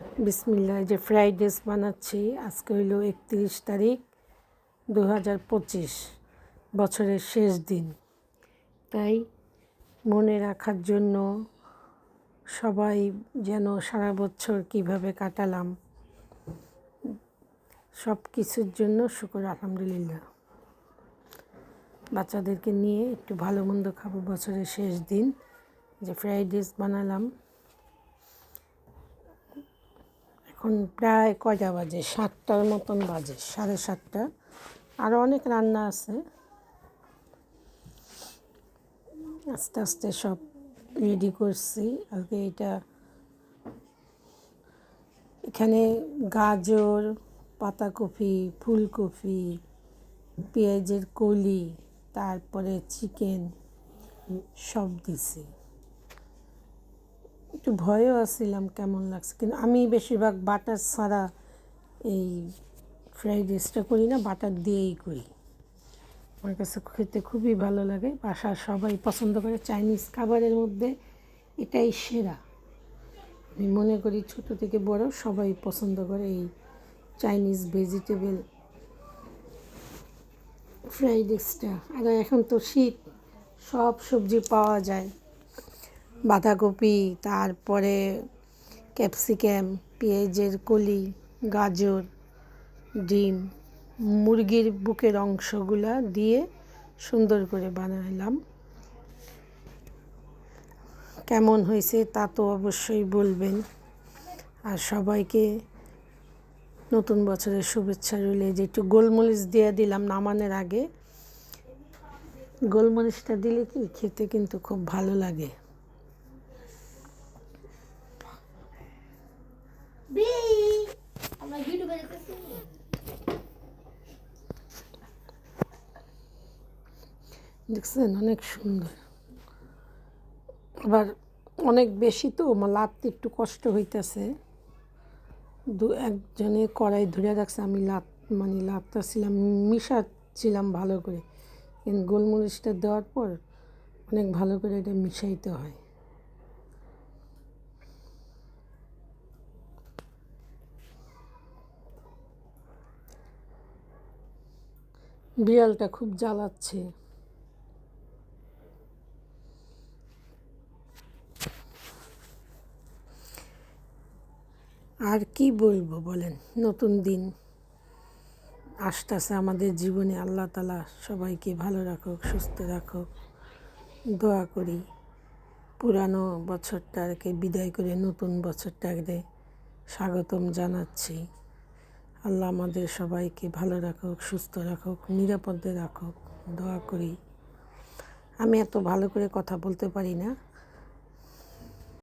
বিসমিল্লাহ যে fried rice বানাচ্ছি, আজকে হইল একত্রিশ তারিখ দু হাজার পঁচিশ, বছরের শেষ দিন। তাই মনে রাখার জন্য সবাই যেন সারা বছর কীভাবে কাটালাম, সব কিছুর জন্য শুকর, আলহামদুলিল্লাহ। বাচ্চাদেরকে নিয়ে একটু ভালো মন্দ খাব বছরের শেষ দিন, যে ফ্রাইড রাইস বানালাম। এখন প্রায় কয়টা বাজে? সাতটার মতন বাজে, সাড়ে সাতটা। আরও অনেক রান্না আছে। আস্তে আস্তে সব রেডি করছি। আজকে এটা এখানে গাজর, পাতাকপি, ফুলকপি, পেঁয়াজের কলি, তারপরে চিকেন সব দিছি। একটু ভয়ও আসছিলাম কেমন লাগছে, কিন্তু আমি বেশিরভাগ বাটার ছাড়া এই ফ্রাইড রাইসটা করি না, বাটার দিয়েই করি। আমার কাছে খেতে খুবই ভালো লাগে, বাসার সবাই পছন্দ করে চাইনিজ খাবারের মধ্যে এটাই সেরা। আমি মনে করি ছোট থেকে বড় সবাই পছন্দ করে এই চাইনিজ ভেজিটেবল ফ্রাইড রাইসটা আর এখন তো শীত, সব সবজি পাওয়া যায়। বাঁধাকপি, তারপরে ক্যাপসিকাম, পেঁয়াজের কলি, গাজর, ডিম, মুরগির বুকের অংশগুলা দিয়ে সুন্দর করে বানালাম কেমন হয়েছে তা তো অবশ্যই বলবেন। আর সবাইকে নতুন বছরের শুভেচ্ছা রইলে। যে একটু গোলমরিচ দিয়ে দিলাম নামানোর আগে। গোলমরিচটা দিলে কি খেতে কিন্তু খুব ভালো লাগে। দেখছেন, অনেক সুন্দর। আবার অনেক বেশি তো লাড়তে একটু কষ্ট হইতেছে। দু একজনে কড়াই ধরে রাখছে, আমি লাত মানে লাড়তেছিলাম মিশাচ্ছিলাম ভালো করে। কিন্তু গোলমরিচটা দেওয়ার পর অনেক ভালো করে এটা মিশাইতে হয়। বিড়ালটা খুব জ্বালাচ্ছে। আর কি বলব বলেন, নতুন দিন আসতেছে আমাদের জীবনে। আল্লাহ তালা সবাইকে ভালো রাখুক, সুস্থ রাখুক। দোয়া করি, পুরানো বছরটাকে বিদায় করে নতুন বছরটাকে স্বাগতম জানাচ্ছি। আল্লাহ আমাদের সবাইকে ভালো রাখুক, সুস্থ রাখুক, নিরাপদে রাখুক, দোয়া করি। আমি এত ভালো করে কথা বলতে পারি না।